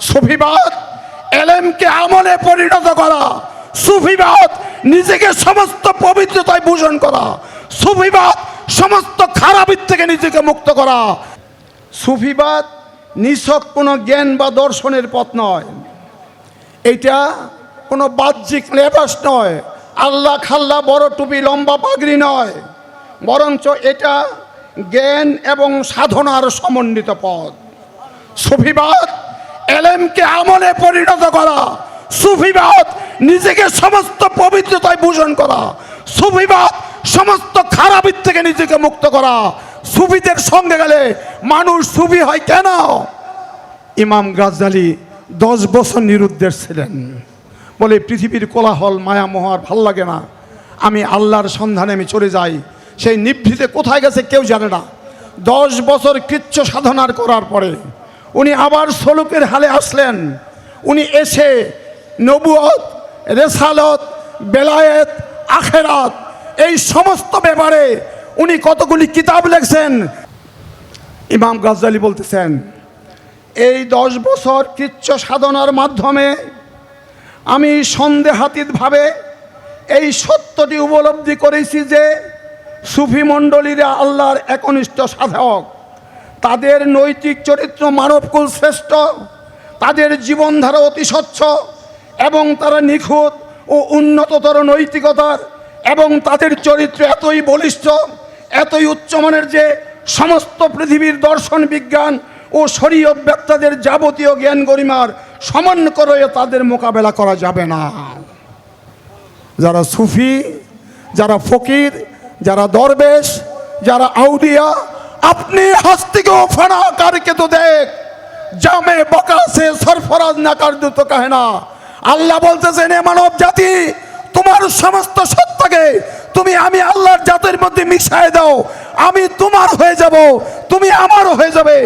সুফিবাদ, এলেমকে আমলে পরিণত করা। সুফিবাদ, নিজেকে সমস্ত পবিত্রতায় ভূষণ করা। সুফিবাদ, সমস্ত খারাপের থেকে নিজেকে মুক্ত করা। সুফিবাদ, নিছক কোনো জ্ঞান বা দর্শনের পথ নয়। এটা কোনো বাহ্যিক লেবাস নয়। আল্লাহ খাল্লা বড় টুপি, লম্বা পাগড়ি নয়। বরঞ্চ এটা জ্ঞান এবং সাধনার সমন্বিত পথ। সুফিবাদ এলেমকে আমলে পরিণত করা। সুফিবাদ নিজেকে সমস্ত পবিত্রতায় ভূষণ করা। সুফিবাদ সমস্ত খারাপের থেকে নিজেকে মুক্ত করা। সুফিদের সঙ্গে গেলে মানুষ সুফি হয় কেন? ইমাম গাজ্জালি দশ বছর নিরুদ্দেশ ছিলেন। বলে, পৃথিবীর কোলাহল, মায়া, মোহার ভালো লাগে না। আমি আল্লাহর সন্ধানে আমি চলে যাই। সেই নিভৃতে কোথায় গেছে কেউ জানে না। দশ বছর কৃচ্ছ সাধনার করার পরে উনি আবার সলুকের হালে আসলেন। উনি এসে নবুয়ত, রেসালত, বেলায়েত, আখেরাত, এই সমস্ত ব্যাপারে উনি কতগুলি কিতাব লেখছেন? ইমাম গাজ্জালি বলতেছেন, এই দশ বছর কৃচ্ছ সাধনার মাধ্যমে আমি সন্দেহাতীতভাবে এই সত্যটি উপলব্ধি করেছি যে সুফি মণ্ডলীরা আল্লাহর একনিষ্ঠ সাধক। তাদের নৈতিক চরিত্র মানবকুল শ্রেষ্ঠ, তাদের জীবনধারা অতি স্বচ্ছ এবং তারা নিখুঁত ও উন্নততর নৈতিকতার এবং তাদের চরিত্র এতই বলিষ্ঠ, এতই উচ্চমানের যে সমস্ত পৃথিবীর দর্শন বিজ্ঞান ও শরীয় ব্যক্তাদের যাবতীয় জ্ঞান গরিমার সমান করে তাদের মোকাবেলা করা যাবে না। যারা সুফি, যারা ফকির, যারা দরবেশ, যারা আপনি হস্তিকেও ফানা কারকে তো দেখ, জামে বকা সে সরফরাজ না কার দুটো কাহে না আল্লাহ বলতেছেন এ মানব জাতি, তোমার সমস্ত সত্তাকে তুমি আমি আল্লাহর জাতের মধ্যে মিশায় দাও, আমি তোমার হয়ে যাব, তুমি আমার হয়ে যাবে।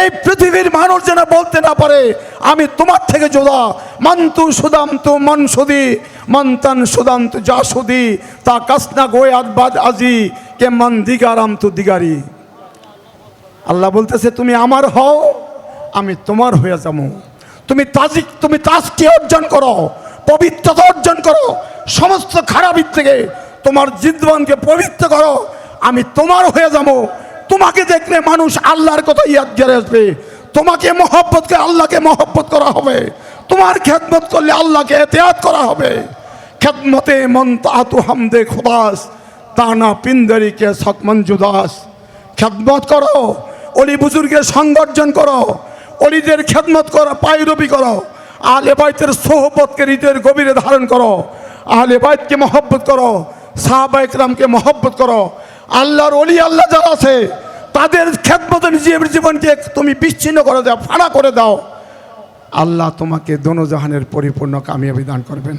এই পৃথিবীর মানুষ যেন বলতে না পারে, আমি তোমার থেকে জোদা মন্তু সুদান্তু মন সুদি, মন্তান সুদান্তু যা সুদি, তা কাসনা গোয়াদ বাদ আজি, কে মন দিগারাম তু দিগারি। আল্লাহ বলতেছে, তুমি আমার হও, আমি তোমার হয়ে যাব। তুমি তাজিক, তুমি তাজকে অর্জন করো, পবিত্রতা অর্জন করো, সমস্ত খারাপের থেকে তোমার জিদ্বানকে পবিত্র করো, আমি তোমার হয়ে যাব। তোমাকে দেখলে মানুষ আল্লাহর কথা ইয়াদ গেড়ে আসবে। তোমাকে মহব্বত করে আল্লাহকে মহব্বত করা হবে। তোমার খেদমত করলে আল্লাহকে এতেয়াত করা হবে। খেদমতে মন তাহাতু হামদে খুদাস তানা পিন্দরিকে সকমন জুদাস খেদমত করো অলি বুজুর্গের সংগর্জন করো, অলিদের খেদমত করো পায়রবি করো আলে বাইতের সোহবতকে হৃদয়ের গভীরে ধারণ করো আলে বাইতকে মহব্বত করো, সাহাবা ইকরামকে মহব্বত করো, আল্লাহর অলি আল্লাহ যারা আছে, তাদের খেদমত নিজের জীবনকে তুমি বিচ্ছিন্ন করে দাও, ফাড়া করে দাও। আল্লাহ তোমাকে দোনো জাহানের পরিপূর্ণ কামিয়াবি দান করবেন।